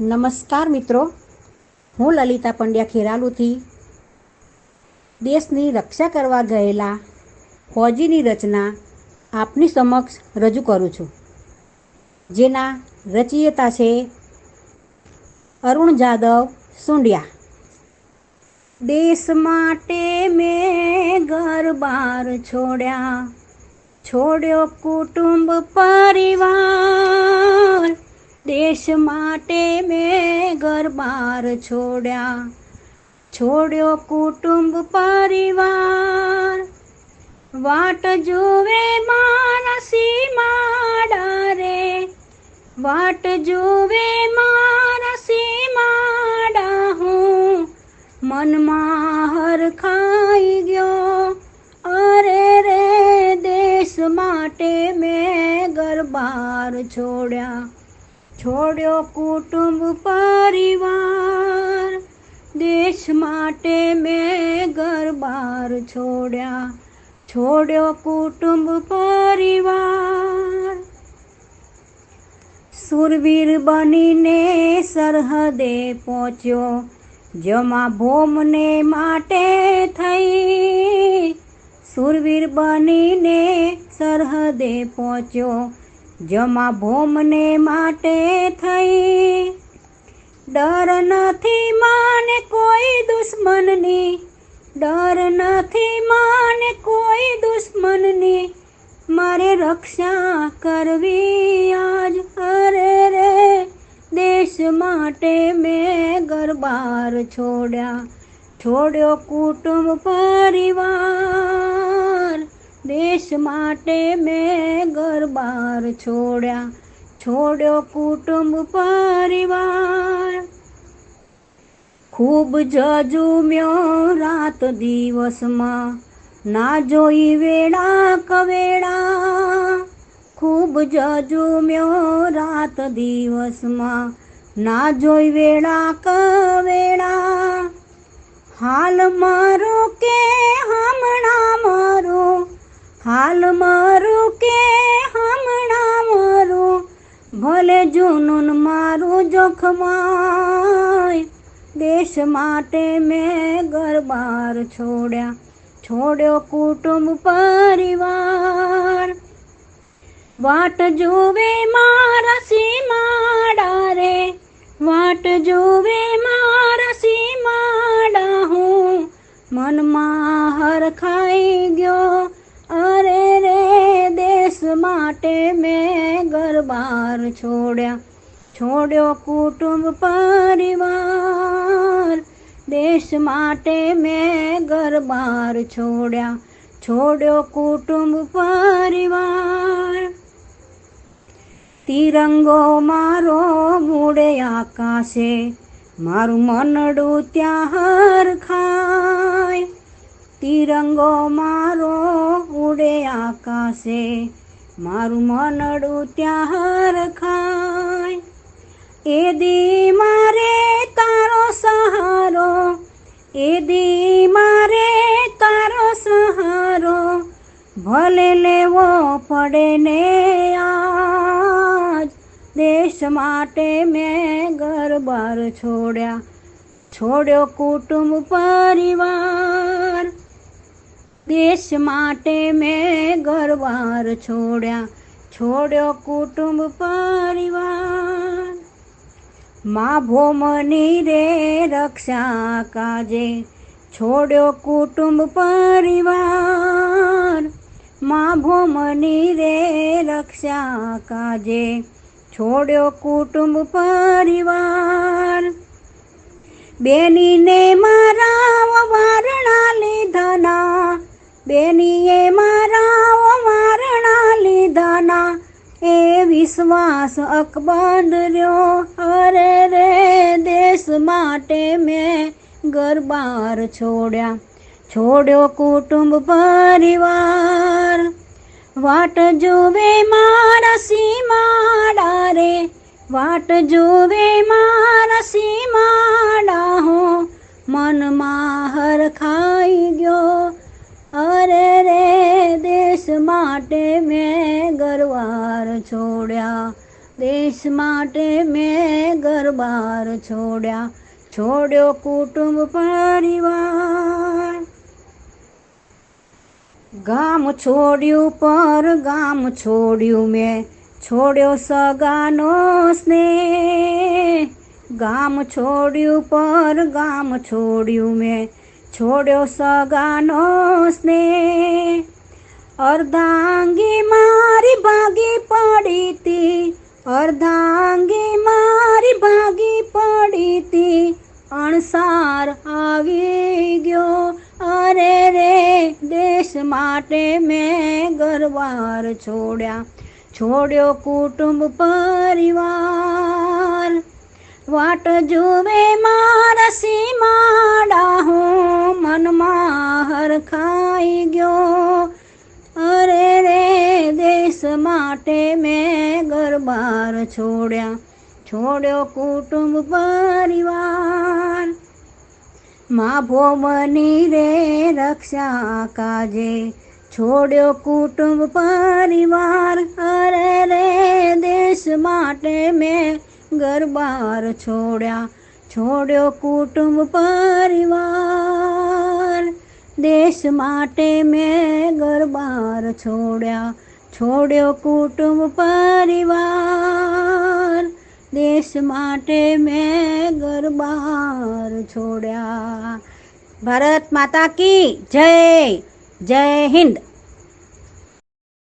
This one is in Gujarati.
નમસ્કાર મિત્રો. હું લલિતા પંડ્યા ખેરાલુથી દેશની રક્ષા કરવા ગયેલા ફૌજીની રચના આપની સમક્ષ રજૂ કરું છું. જેના રચયિતા છે અરુણ જાદવ સુંડિયા. દેશ માટે મેં ઘર બાર છોડ્યા. છોડ્યો કુટુંબ, પરિવાર. દેશ માટે મેં ઘર બાર છોડ્યા છોડ્યો કુટુંબ પરિવાર વાટ જુએ માનસી માડા રે વાટ જુએ માનસી માડા હું મનમાં હરખાઈ ગયો અરે રે દેશ માટે મેં ગરબાર છોડ્યા છોડ્યો કુટુંબ પરિવાર. દેશ માટે મેં ગરબાર છોડ્યા. છોડ્યો કુટુંબ પરિવાર. સુરવીર બનીને સરહદે પહોંચ્યો. જમા ભોમને માટે થઈ. સુરવીર બનીને સરહદે પહોંચ્યો. જમા ભોમને માટે થઈ. ડર નથી માને કોઈ દુશ્મનની. ડર નથી માને કોઈ દુશ્મનની. મારે રક્ષા કરવી આજ. અરે રે, દેશ માટે મેં ગરબાર છોડ્યા. છોડ્યો કુટુંબ પરિવાર. દેશ માટે મેં ગરબાર છોડ્યા, છોડ્યો કુટુંબ પરિવાર. ખૂબ જજુમ્યો રાત દિવસમાં, ના જોઈ વેળા કવેળા. ખૂબ જજુમ્યો રાત દિવસમાં, ના જોઈ વેળા કવેળા. હાલ મારો હાલ મારું કે હમણાં મારું? ભલે જુનુન મારું જોખમાય, દેશ માટે મેં ગરબાર છોડ્યા. છોડ્યો કુટુંબ, પરિવાર. વાટ જોવે મારા માટે મેં ઘરબાર છોડ્યા. છોડ્યો કુટુંબ, પરિવાર. દેશ માટે મેં ઘરબાર છોડ્યા. છોડ્યો કુટુંબ, પરિવાર. તિરંગો મારો મૂડે આકાશે. મારું મનડું ત્યાં હર ખાય. તિરંગો મારો ઉડે આકાશે. મારું મનડું ત્યાં હર ખાય. એ દી મારે તારો સહારો, એ દી મારે તારો સહારો, ભલે લેવો પડે ને આજ. દેશ માટે મેં ગરબાર છોડ્યા, છોડ્યો કુટુંબ, પરિવાર. દેશ માટે મેં ઘરવાર છોડ્યા, છોડ્યો કુટુંબ, પરિવાર. મા ભોમની રે રક્ષા કાજે, છોડ્યો કુટુંબ, પરિવાર. મા ભોમની રે રક્ષા કાજે, છોડ્યો કુટુંબ, પરિવાર. બેનીને મારા વારણા લીધાના બેનીએ મારા વારણા લીધાના એ વિશ્વાસ અકબંધ રહ્યો અરે રે દેશ માટે મેં ગરબાર છોડ્યા છોડ્યો કુટુંબ પરિવાર વાટ જોવે મારા સીમાડા રે વાટ જોવે મારા સીમાડા હો મનમાં હરખાઈ માટે મેં ગરવાર છોડ્યા. દેશ માટે મેં ઘરબાર છોડ્યા. છોડ્યો કુટુંબ પરિવાર. ગામ છોડ્યું પર ગામ છોડ્યું મેં. છોડ્યો સગાનો સ્નેહ. ગામ છોડ્યું પર ગામ છોડ્યું મેં. છોડ્યો સગાનો સ્નેહ. અર્ધાંગી મારી ભાગી પડી તી અર્ધાંગી મારી ભાગી પડી તી અણસાર આવી ગયો અરે રે દેશ માટે મેં ગરવાર છોડ્યા છોડ્યો કુટુંબ પરિવાર વાટ જુએ મારા સીમાડા હું મનમાં હરખાઈ ગયો અરે રે દેશ માટે મેં ગરબાર છોડ્યા છોડ્યો કુટુંબ પરિવાર મા ભોમની રે રક્ષા કાજે છોડ્યો કુટુંબ પરિવાર અરે રે દેશ માટે મેં ગરબાર છોડ્યા છોડ્યો કુટુંબ પરિવાર દેશ માટે મેં ગરબાર છોડ્યા છોડ્યો કુટુંબ પરિવાર. દેશ માટે મેં ગરબાર છોડ્યા. ભારત માતા કી જય. જય હિન્દ.